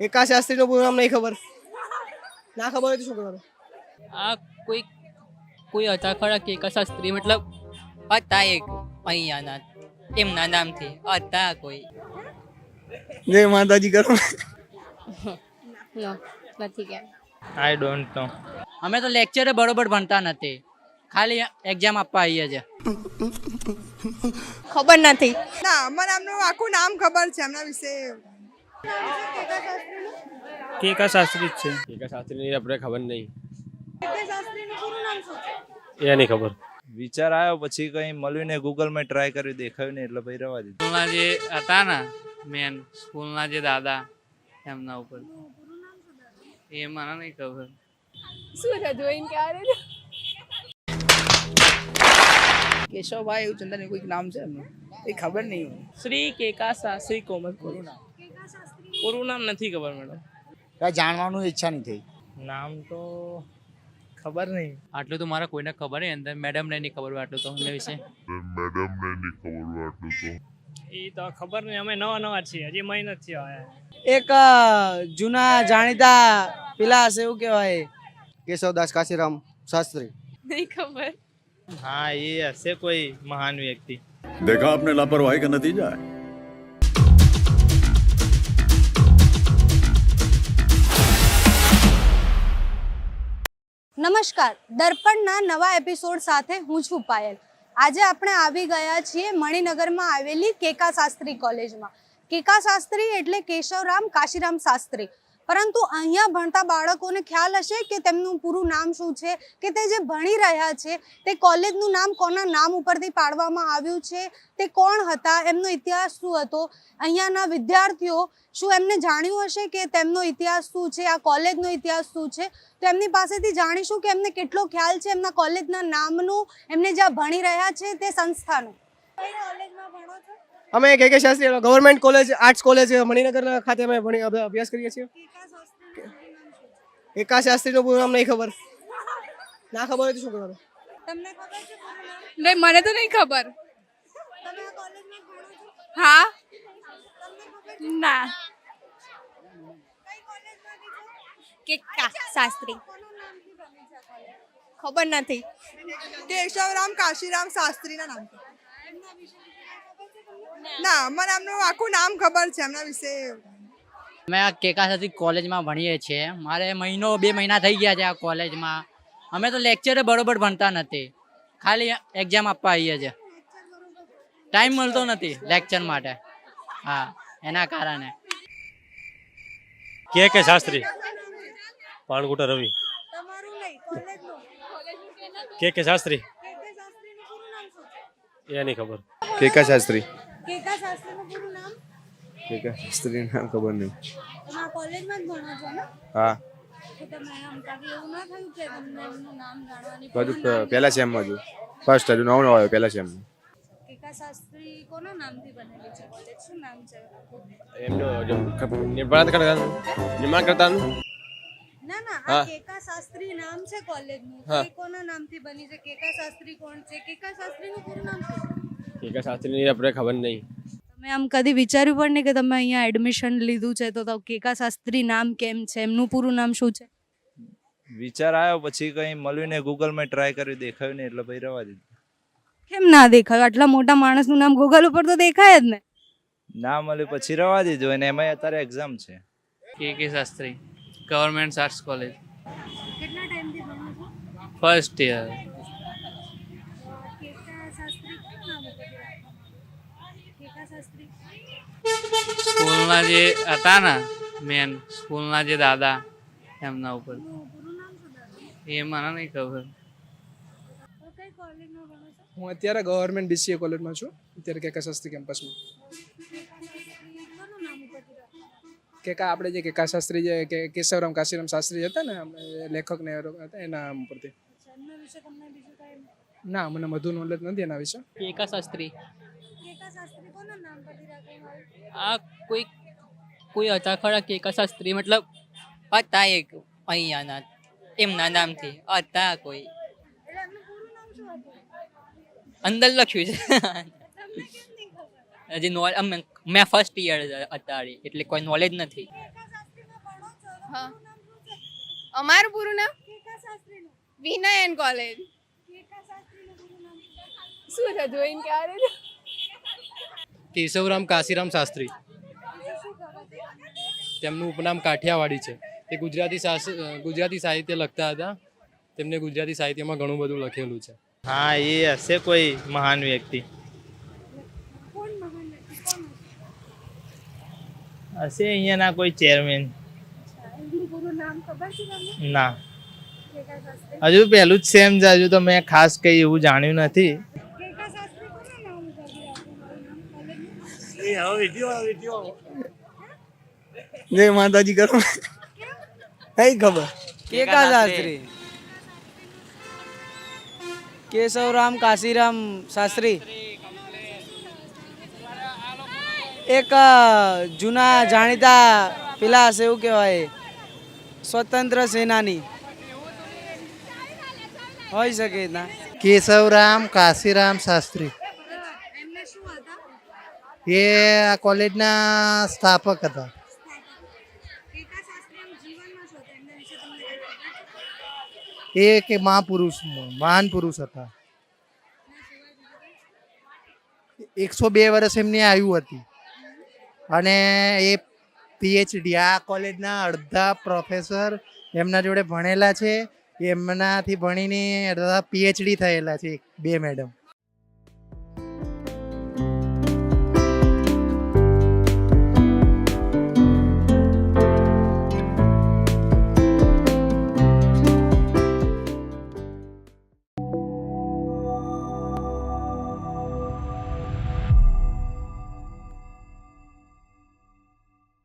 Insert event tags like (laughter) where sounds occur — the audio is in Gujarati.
એકા શાસ્ત્રીનો પૂરું નામ નહીં ખબર. ના ખબર હોય તો શું કરવાનું? આ કોઈ કોઈ હતા ખરા કે એકા શાસ્ત્રી મતલબ હતા એક અહીંયાના એમના નામથી હતા કોઈ. જય માતાજી કરો. (laughs) નથી કે આઈ ડોન્ટ નો અમે તો લેક્ચરે બરોબર ભણતા નથી. ખાલી એક્ઝામ આપવા આવીએ છીએ. ખબર નથી. ના અમારા આમનું આખું નામ ખબર છે એમના વિશે કેકા શાસ્ત્રી જ છે કેકા શાસ્ત્રીની આપણે ખબર નહીં. એ નહીં ખબર. વિચાર આવ્યો પછી કઈ મળ્યું ને ગૂગલમાં ટ્રાય કર્યું દેખાયું ને એટલે ભાઈ રવા દીધું. સ્કૂલના જે હતા ને મેન સ્કૂલના જે દાદા એમના ઉપર. એ મને નહીં ખબર. શું હતું એમ ક્યારે કેશવભાઈ એવું ચંદન કોઈક નામ છે એમનું. એ ખબર નહીં શ્રી કેકા શાસ્ત્રી કોમર નામ. પૂરું નામ નથી ખબર મેડમ કાંઈ જાણવાનું ઈચ્છા નહીં થઈ નામ તો ખબર નહીં આટલું તો મારા કોઈને ખબર નહીં અંદર મેડમને નહીં ખબર હોય આટલું તો એમના વિશે એ તો ખબર નહીં અમે નવા નવા છીએ હજી મહિના જ થયા આયા. એક અ, જૂના જાણીતા પેલા હશે એવું કહેવાય કેશવદાસ કાશીરામ શાસ્ત્રી નહીં ખબર હા એ હશે કોઈ મહાન વ્યક્તિ देखा आपने लापरवाही का नतीजा है નમસ્કાર. દર્પણના નવા એપિસોડ સાથે હું છું પાયલ. આજે આપણે આવી ગયા છીએ મણિનગરમાં આવેલી કેકા શાસ્ત્રી કોલેજમાં. કેકા શાસ્ત્રી એટલે કેશવરામ કાશીરામ શાસ્ત્રી. પરંતુ અહીંયા ભણતા બાળકોને ખ્યાલ હશે કે તેમનું પૂરું નામ શું છે, કે તે જે ભણી રહ્યા છે, તે કોલેજનું નામ કોના નામ ઉપરથી પાડવામાં આવ્યું છે, તે કોણ હતા, એમનો ઇતિહાસ શું હતો, અહીંયાના વિદ્યાર્થીઓ શું એમને જાણ્યું હશે કે તેમનો ઇતિહાસ શું છે, આ કોલેજનો ઇતિહાસ શું છે? તો એમની પાસેથી જાણીશું કે એમને કેટલો ખ્યાલ છે એમના કોલેજના નામનું, એમને જ્યાં ભણી રહ્યા છે તે સંસ્થાનું. અમે K K Shastri government college arts college Maninagar ખાતે અમે ભણી અભ્યાસ કરીએ છીએ. એકા શાસ્ત્રીનું પૂરું નામ નહીં ખબર. ના ખબર હોય તો શું કરવાનું? તમને ખબર છે નહીં મને તો નહીં ખબર. તમે આ કોલેજમાં ભણો છો? હા? ના. કેકા શાસ્ત્રી નામથી? ખબર નથી. કેશવરામ કાશીરામ શાસ્ત્રીના નામ એમના વિશે બીજું કંઈ ખબર છે તમને? ના મને એમનું આખું નામ ખબર છે એમના વિશે. અમે આ કેકાસાથી કોલેજમાં ભણીએ છીએ. મારે મહિનો બે મહિના થઈ ગયા છે આ કોલેજમાં. અમે તો લેક્ચરે બરોબર ભણતા નથી. ખાલી એક્ઝામ આપવા આવીએ છીએ. ટાઈમ મળતો નથી લેક્ચર માટે. હા એના કારણે. કે કે શાસ્ત્રી? પાણગુટા રવિ. તમારું નહીં કોલેજનું. કે કે શાસ્ત્રી? એ નહીં ખબર. કેકા શાસ્ત્રી. કેકા શાસ્ત્રીનું પૂરું નામ? કેકા શાસ્ત્રી નામ ખબર નહીં. તમે આ કોલેજમાં જ ભણો છો ને? હા? પહેલા છું ફર્સ્ટ હજુ. નવો નવો આવ્યો પહેલા સેમ શાસ્ત્રી કોના નામથી બનેલી છે કોલેજ શું નામ છે? એમનું નિર્માણ કરતા નિર્માણ કરતા ના? ના આ કેકા શાસ્ત્રી નામ છે કોલેજનું એ કોના નામથી બની છે? કેકા શાસ્ત્રી કોણ છે? કેકા શાસ્ત્રીનું પૂરું નામ શું? શાસ્ત્રીની આપણે ખબર નહીં. તમે આમ કદી વિચાર્યું પણ નહીં કે તમે અહીંયા એડમિશન લીધું છે તો તો કેકા શાસ્ત્રી નામ કેમ છે? એમનું પૂરું નામ શું છે? વિચાર આવ્યો પછી કઈ મળ્યું ને ગૂગલમાં ટ્રાય કર્યું દેખાયું ને એટલે ભાઈ રવા દીધું. કેમ ના દેખાયું? આટલા મોટા માણસનું નામ ગૂગલ ઉપર તો દેખાય જ ને. ના મળ્યું પછી રવા દીધું. અને એમાં અત્યારે એક્ઝામ છે. કે K Shastri government arts college કેટલા ટાઈમથી ભણો છો? ફર્સ્ટ યર કેકા શાસ્ત્રી કેમ નામ ઉપરથી રાખવામાં કેકા શાસ્ત્રી સ્કૂલના જે હતા ને મેન સ્કૂલના જે દાદા, એમના ઉપર. એ મને નહીં ખબર. હું અત્યારે ગવર્મેન્ટ બીસીએ કોલેજમાં છું. અત્યારે કેકા શાસ્ત્રી કેમ્પસમાં ઉપરથી કેકા આપણે જે કેકા શાસ્ત્રી જે કે કેશવરામ કાશીરામ શાસ્ત્રી હતા ને લેખક ને હતા, એના નામ પરથી ના મને વધુ નોલેજ નથી એના વિશે. કેકા શાસ્ત્રી કેકા શાસ્ત્રી કોના નામ પરથી રાખવામાં આવ્યું આ કોઈ કોઈ હતા ખરા કેકા શાસ્ત્રી મતલબ હતા એક અહીંયાના એમના નામથી હતા કોઈ. અંદર લખ્યું છે. હજી નો મેં ફર્સ્ટ યર અત્યારે એટલે કોઈ નોલેજ નથી. હા. અમારું પૂરું નામ? વિનયન કોલેજ શું જોઈને કેશવરામ કાશીરામ શાસ્ત્રી. તેમનું ઉપનામ કાઠિયાવાડી છે. તે ગુજરાતી ગુજરાતી સાહિત્ય લખતા હતા. તેમને ગુજરાતી સાહિત્યમાં ઘણું બધું લખેલું છે. હા એ હશે કોઈ મહાન વ્યક્તિ. હશે? અહીંયાના કોઈ ચેરમેન ના. હજુ પહેલું જ સેમ છે હજુ તો મેં ખાસ કઈ એવું જાણ્યું નથી. જય માતાજી કરો. કઈ ખબર? કેકા શાસ્ત્રી કેશવરામ કાશીરામ શાસ્ત્રી. એક જૂના જાણીતા પેલા હશે એવું કહેવાય સ્વતંત્ર સેનાની. હોઈ શકે ના. કેશવરામ કાશીરામ શાસ્ત્રી. એ આ કોલેજના સ્થાપક હતા. એ કે મહાપુરુષ મહાન પુરુષ હતા. એકસો બે વર્ષ એમની આયુ હતી. અને એ પીએચડી આ કોલેજના અડધા પ્રોફેસર એમના જોડે ભણેલા છે. એમનાથી ભણીને અડધા પીએચડી થયેલા છે બે મેડમ